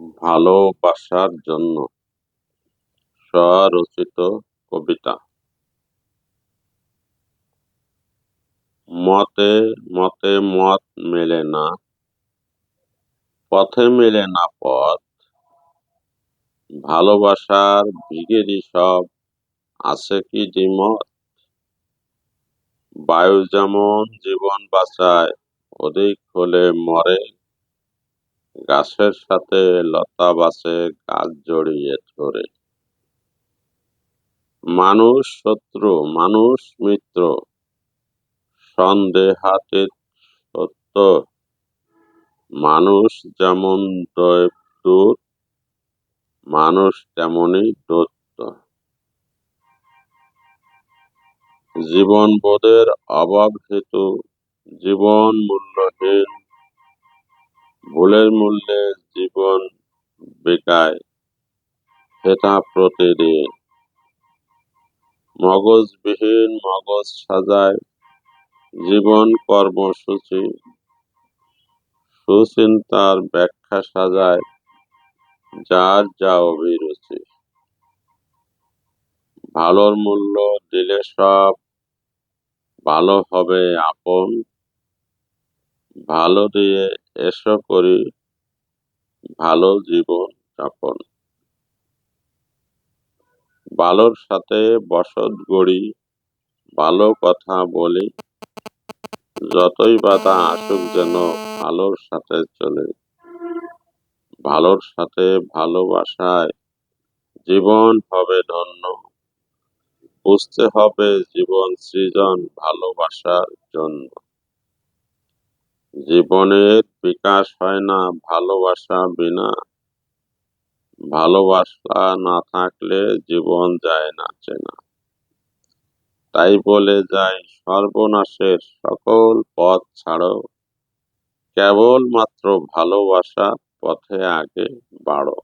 ভালোবাসার জন্য স্বরচিত কবিতা। মতে মতে মত মেলে না, পথে মেলে না পথ। ভালোবাসার ভিগেরি সব আছে কি দ্বিমত বায়ু যেমন জীবন বাঁচায়, অধিক হলে মরে গাছের সাথে লতা বাসে গাছ জড়িয়ে ধরে। মানুষ শত্রু, মানুষ মিত্র, সন্দেহাতীত সত্য। মানুষ যেমন দূত মানুষ তেমনই দত্ত জীবন বোধের অভাব হেতু জীবন মূল্যহীন ভুলের মূল্যে জীবন বেকায় হেতা প্রতিদিন। মগজবিহীন মগজ সাজায় জীবন কর্মসূচি। সুচিন্তার ব্যাখ্যা সাজায় যার যা অভিরুচি। ভালোর মূল্য দিলে সব, ভালো হবে আপন। ভালো দিয়ে এসো করি ভালো জীবন যাপন ভালোর সাথে বসত গড়ি, ভালো কথা বলি, যতই বাধা আসুক যেন ভালোর সাথে চলে। ভালোর সাথে ভালোবাসায় জীবন হবে ধন্য। বুঝতে হবে জীবন সৃজন ভালোবাসার জন্য। জীবনের বিকাশ হয় না, ভালোবাসা বিনা। ভালোবাসা না থাকলে জীবন যায় না, চেনা। তাই বলে যাই, সর্বনাশের সকল পথ ছাড়ো। কেবলমাত্র ভালোবাসা পথে আগে বাড়ো।